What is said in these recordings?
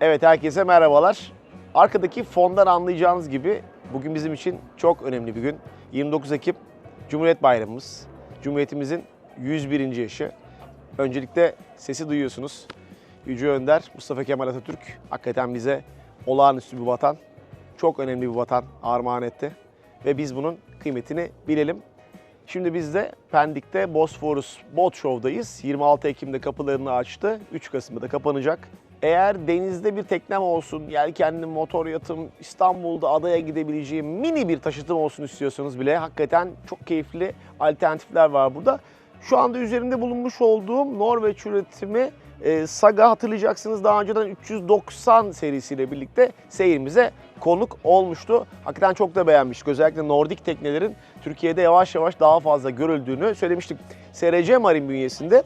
Evet herkese merhabalar. Arkadaki fondan anlayacağınız gibi bugün bizim için çok önemli bir gün. 29 Ekim Cumhuriyet Bayramımız. Cumhuriyetimizin 101. yaşı. Öncelikle sesi duyuyorsunuz. Yüce Önder Mustafa Kemal Atatürk hakikaten bize olağanüstü bir vatan, çok önemli bir vatan armağan etti. Ve biz bunun kıymetini bilelim. Şimdi biz de Pendik'te Bosphorus Boat Show'dayız. 26 Ekim'de kapılarını açtı. 3 Kasım'da da kapanacak. Eğer denizde bir teknem olsun, yelkenli motor yatım, İstanbul'da adaya gidebileceğim mini bir taşıtım olsun istiyorsanız bile hakikaten çok keyifli alternatifler var burada. Şu anda üzerinde bulunmuş olduğum Norveç üretimi e, Saga hatırlayacaksınız daha önceden 390 serisiyle birlikte seyrimize konuk olmuştu. Hakikaten çok da beğenmiştik. Özellikle Nordik teknelerin Türkiye'de yavaş yavaş daha fazla görüldüğünü söylemiştik. SRC Marin bünyesinde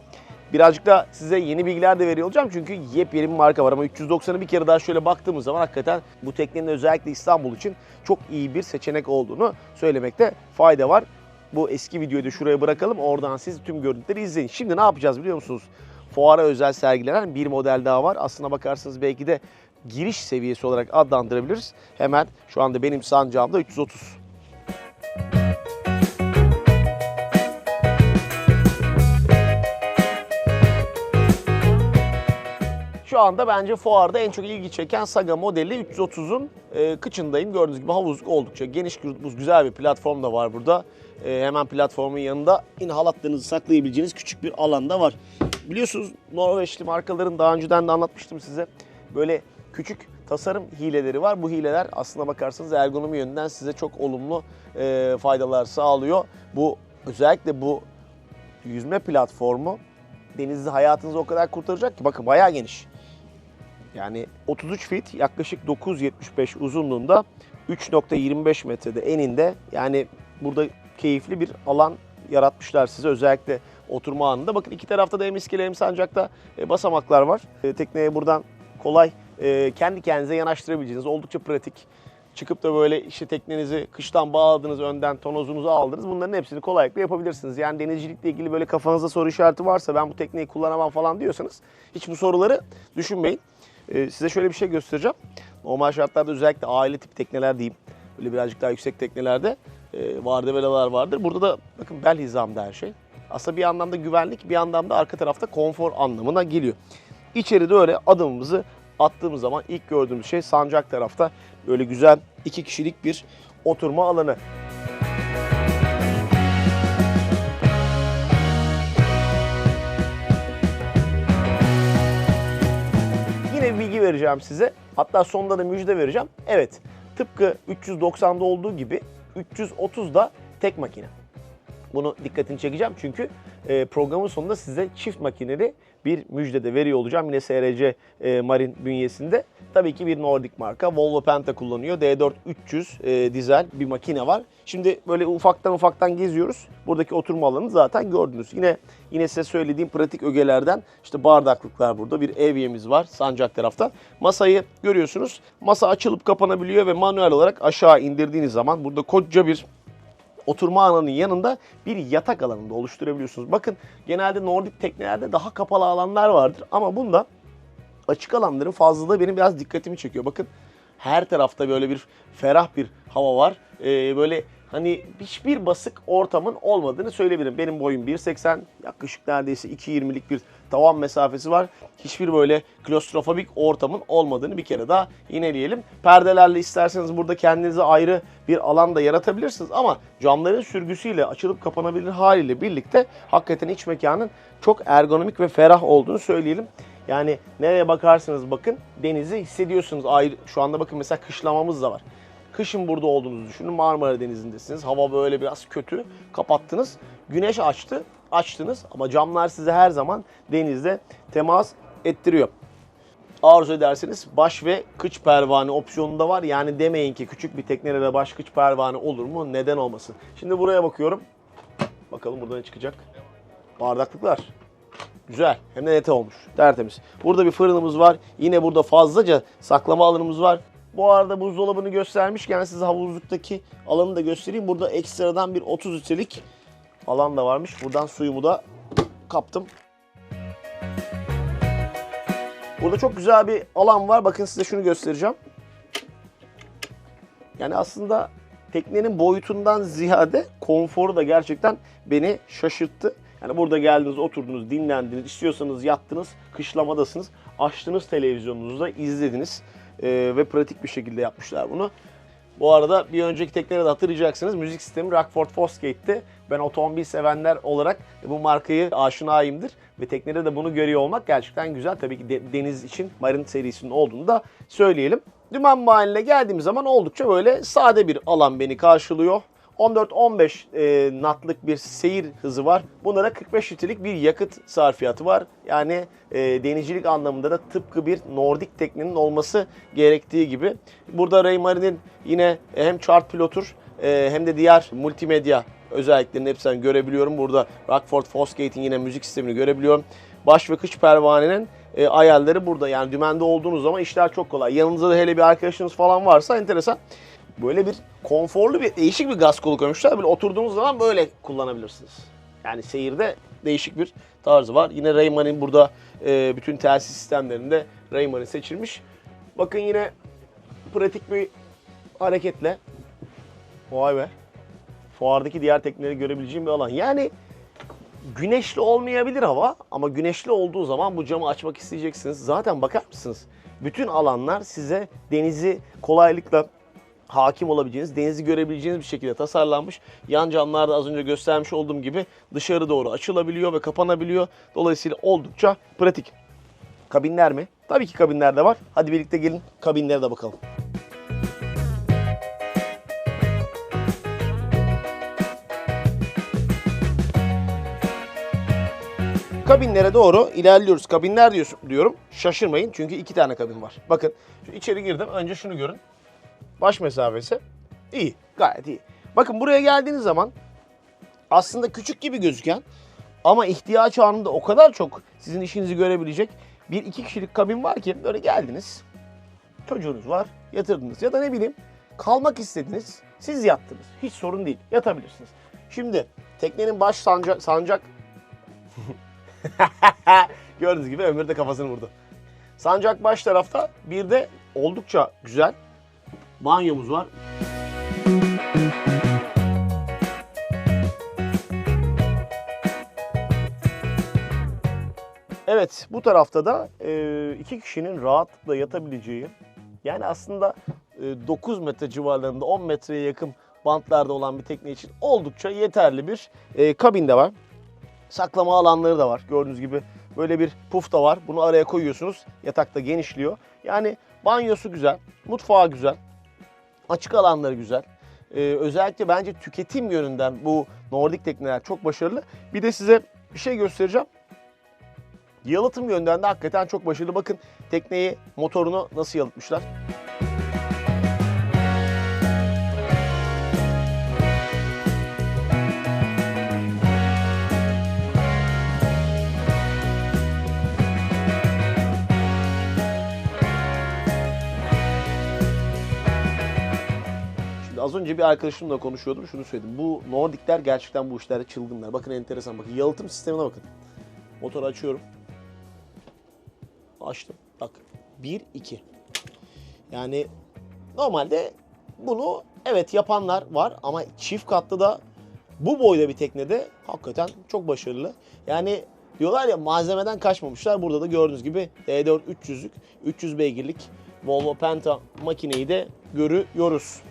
birazcık da size yeni bilgiler de veriyor olacağım. Çünkü yepyeni bir marka var ama 390'ı bir kere daha şöyle baktığımız zaman hakikaten bu teknenin özellikle İstanbul için çok iyi bir seçenek olduğunu söylemekte fayda var. Bu eski videoyu da şuraya bırakalım. Oradan siz tüm görüntüleri izleyin. Şimdi ne yapacağız biliyor musunuz? Fuara özel sergilenen bir model daha var. Aslına bakarsanız belki de giriş seviyesi olarak adlandırabiliriz. Hemen şu anda benim sancağımda 330. anda bence fuarda en çok ilgi çeken Saga modeli 330'un e, kıçındayım. Gördüğünüz gibi havuzluk oldukça geniş, gürültüsü güzel bir platform da var burada. E, hemen platformun yanında yine halatlarınızı saklayabileceğiniz küçük bir alan da var. Biliyorsunuz Norveçli markaların daha önceden de anlatmıştım size. Böyle küçük tasarım hileleri var. Bu hileler aslına bakarsanız ergonomi yönünden size çok olumlu e, faydalar sağlıyor. Bu özellikle bu yüzme platformu denizde hayatınızı o kadar kurtaracak ki bakın bayağı geniş. Yani 33 feet yaklaşık 9.75 uzunluğunda 3.25 metrede eninde yani burada keyifli bir alan yaratmışlar size özellikle oturma anında. Bakın iki tarafta da hem iskele hem sancakta e, basamaklar var. E, Tekneye buradan kolay e, kendi kendinize yanaştırabileceğiniz oldukça pratik. Çıkıp da böyle işte teknenizi kıştan bağladınız, önden tonozunuzu aldınız. Bunların hepsini kolaylıkla yapabilirsiniz. Yani denizcilikle ilgili böyle kafanızda soru işareti varsa ben bu tekneyi kullanamam falan diyorsanız hiç bu soruları düşünmeyin. Ee, size şöyle bir şey göstereceğim. Normal şartlarda özellikle aile tip tekneler diyeyim. Böyle birazcık daha yüksek teknelerde e, vardevelalar vardır. Burada da bakın bel hizamda her şey. Aslında bir anlamda güvenlik, bir anlamda arka tarafta konfor anlamına geliyor. İçeride öyle adımımızı attığımız zaman ilk gördüğümüz şey sancak tarafta böyle güzel iki kişilik bir oturma alanı. Vereceğim size. Hatta sonunda da müjde vereceğim. Evet, tıpkı 390'da olduğu gibi 330'da tek makine. Bunu dikkatini çekeceğim çünkü e, programın sonunda size çift makineli bir müjde de veriyor olacağım. Yine SRC e, Marin bünyesinde. Tabii ki bir Nordic marka. Volvo Penta kullanıyor. D4 300 e, dizel bir makine var. Şimdi böyle ufaktan ufaktan geziyoruz. Buradaki oturma alanı zaten gördünüz. Yine yine size söylediğim pratik ögelerden işte bardaklıklar burada. Bir evyemiz var sancak tarafta. Masayı görüyorsunuz. Masa açılıp kapanabiliyor ve manuel olarak aşağı indirdiğiniz zaman burada koca bir oturma alanının yanında bir yatak alanında oluşturabiliyorsunuz. Bakın genelde Nordik teknelerde daha kapalı alanlar vardır ama bunda açık alanların fazlalığı benim biraz dikkatimi çekiyor. Bakın her tarafta böyle bir ferah bir hava var. Ee, böyle hani hiçbir basık ortamın olmadığını söyleyebilirim. Benim boyum 1.80 yaklaşık neredeyse 2.20'lik bir tavan mesafesi var. Hiçbir böyle klostrofobik ortamın olmadığını bir kere daha yineleyelim. Perdelerle isterseniz burada kendinize ayrı bir alan da yaratabilirsiniz ama camların sürgüsüyle açılıp kapanabilir haliyle birlikte hakikaten iç mekanın çok ergonomik ve ferah olduğunu söyleyelim. Yani nereye bakarsanız bakın denizi hissediyorsunuz. Ayrı, şu anda bakın mesela kışlamamız da var. Kışın burada olduğunuzu düşünün. Marmara Denizi'ndesiniz. Hava böyle biraz kötü. Kapattınız. Güneş açtı. Açtınız ama camlar size her zaman denizde temas ettiriyor. Arzu ederseniz baş ve kıç pervane opsiyonu da var. Yani demeyin ki küçük bir teknede de baş kıç pervane olur mu? Neden olmasın? Şimdi buraya bakıyorum. Bakalım burada ne çıkacak. Bardaklıklar. Güzel. Hem de nete olmuş. Tertemiz. Burada bir fırınımız var. Yine burada fazlaca saklama alanımız var. Bu arada buzdolabını göstermişken size havuzluktaki alanı da göstereyim. Burada ekstradan bir 30 litrelik alan da varmış. Buradan suyumu da kaptım. Burada çok güzel bir alan var. Bakın size şunu göstereceğim. Yani aslında teknenin boyutundan ziyade konforu da gerçekten beni şaşırttı. Yani burada geldiniz, oturdunuz, dinlendiniz, istiyorsanız yattınız, kışlamadasınız, açtınız televizyonunuzu da izlediniz Ee, ve pratik bir şekilde yapmışlar bunu. Bu arada bir önceki teknede de hatırlayacaksınız müzik sistemi Rockford Fosgate'ti. Ben otomobil sevenler olarak bu markayı aşinayımdır ve teknede de bunu görüyor olmak gerçekten güzel. Tabii ki de- deniz için Marine serisinin olduğunu da söyleyelim. Dümen mahalline geldiğim zaman oldukça böyle sade bir alan beni karşılıyor. 14-15 e, knotlık bir seyir hızı var. Bunda da 45 litrelik bir yakıt sarfiyatı var. Yani e, denizcilik anlamında da tıpkı bir Nordik teknenin olması gerektiği gibi. Burada Raymarine'in yine hem chart pilotur e, hem de diğer multimedya özelliklerini hepsinden görebiliyorum. Burada Rockford Fosgate'in yine müzik sistemini görebiliyorum. Baş ve kış pervanenin e, ayarları burada. Yani dümende olduğunuz zaman işler çok kolay. Yanınızda da hele bir arkadaşınız falan varsa enteresan. Böyle bir konforlu bir değişik bir gaz kolu koymuşlar. Böyle oturduğunuz zaman böyle kullanabilirsiniz. Yani seyirde değişik bir tarzı var. Yine Raymond'in burada e, bütün telsiz sistemlerinde Raymond'in seçilmiş. Bakın yine pratik bir hareketle vay be fuardaki diğer tekneleri görebileceğim bir alan. Yani güneşli olmayabilir hava ama güneşli olduğu zaman bu camı açmak isteyeceksiniz. Zaten bakar mısınız? Bütün alanlar size denizi kolaylıkla hakim olabileceğiniz, denizi görebileceğiniz bir şekilde tasarlanmış. Yan camlar da az önce göstermiş olduğum gibi dışarı doğru açılabiliyor ve kapanabiliyor. Dolayısıyla oldukça pratik. Kabinler mi? Tabii ki kabinler de var. Hadi birlikte gelin kabinlere de bakalım. Kabinlere doğru ilerliyoruz. Kabinler diyorum. Şaşırmayın çünkü iki tane kabin var. Bakın içeri girdim. Önce şunu görün. Baş mesafesi iyi. Gayet iyi. Bakın buraya geldiğiniz zaman aslında küçük gibi gözüken ama ihtiyaç anında o kadar çok sizin işinizi görebilecek bir iki kişilik kabin var ki böyle geldiniz. Çocuğunuz var, yatırdınız ya da ne bileyim kalmak istediniz. Siz yattınız. Hiç sorun değil. Yatabilirsiniz. Şimdi teknenin baş sancak, sancak Gördüğünüz gibi Ömür de kafasını vurdu. Sancak baş tarafta bir de oldukça güzel banyomuz var. Evet bu tarafta da e, iki kişinin rahatlıkla yatabileceği yani aslında e, 9 metre civarlarında 10 metreye yakın bantlarda olan bir tekne için oldukça yeterli bir e, kabin de var. Saklama alanları da var. Gördüğünüz gibi böyle bir puf da var. Bunu araya koyuyorsunuz. Yatakta genişliyor. Yani banyosu güzel, mutfağı güzel, açık alanları güzel. Ee, özellikle bence tüketim yönünden bu Nordik tekneler çok başarılı. Bir de size bir şey göstereceğim. Yalıtım yönden de hakikaten çok başarılı. Bakın tekneyi, motorunu nasıl yalıtmışlar. Önce bir arkadaşımla konuşuyordum. Şunu söyledim. Bu Nordikler gerçekten bu işlerde çılgınlar. Bakın enteresan. Bakın yalıtım sistemine bakın. Motoru açıyorum. Açtım. Bak. 1 2. Yani normalde bunu evet yapanlar var ama çift katlı da bu boyda bir teknede hakikaten çok başarılı. Yani diyorlar ya malzemeden kaçmamışlar. Burada da gördüğünüz gibi D4 300'lük 300 beygirlik Volvo Penta makineyi de görüyoruz.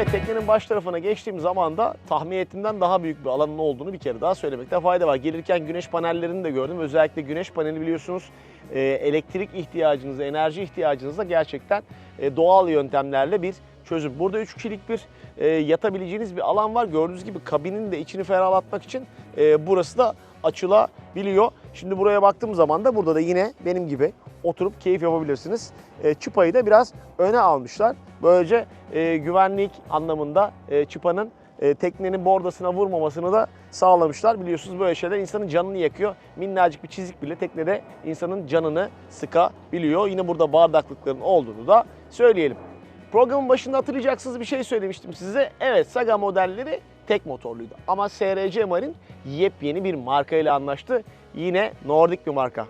Evet teknenin baş tarafına geçtiğim zaman da tahmin ettiğimden daha büyük bir alanın olduğunu bir kere daha söylemekte fayda var. Gelirken güneş panellerini de gördüm. Özellikle güneş paneli biliyorsunuz e, elektrik ihtiyacınızı, enerji ihtiyacınızı gerçekten e, doğal yöntemlerle bir çözüm. Burada 3 kişilik bir e, yatabileceğiniz bir alan var. Gördüğünüz gibi kabinin de içini ferahlatmak için e, burası da açılabiliyor. Şimdi buraya baktığım zaman da burada da yine benim gibi oturup keyif yapabilirsiniz. E, çıpayı da biraz öne almışlar. Böylece e, güvenlik anlamında e, çıpanın e, teknenin bordasına vurmamasını da sağlamışlar. Biliyorsunuz böyle şeyler insanın canını yakıyor. Minnacık bir çizik bile teknede insanın canını sıkabiliyor. Yine burada bardaklıkların olduğunu da söyleyelim. Programın başında hatırlayacaksınız bir şey söylemiştim size. Evet Saga modelleri tek motorluydu. Ama SRC Marine yepyeni bir marka ile anlaştı. Yine Nordik bir marka.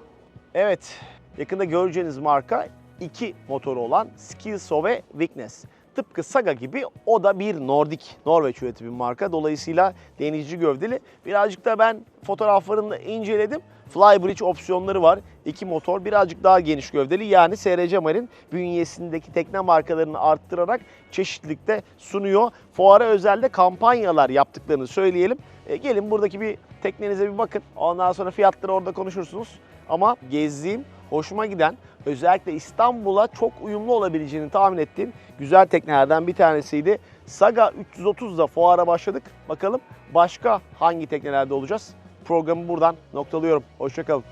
Evet, yakında göreceğiniz marka iki motoru olan Skilso ve Weakness. Tıpkı Saga gibi o da bir Nordik, Norveç üretimi marka. Dolayısıyla denici gövdeli. Birazcık da ben fotoğraflarını inceledim. Flybridge opsiyonları var. İki motor birazcık daha geniş gövdeli. Yani SRC Marine bünyesindeki tekne markalarını arttırarak çeşitlilikte sunuyor. Fuara özelde kampanyalar yaptıklarını söyleyelim. E, gelin buradaki bir teknenize bir bakın. Ondan sonra fiyatları orada konuşursunuz. Ama gezdiğim, hoşuma giden, özellikle İstanbul'a çok uyumlu olabileceğini tahmin ettiğim güzel teknelerden bir tanesiydi. Saga 330'da fuara başladık. Bakalım başka hangi teknelerde olacağız? Programı buradan noktalıyorum. Hoşçakalın.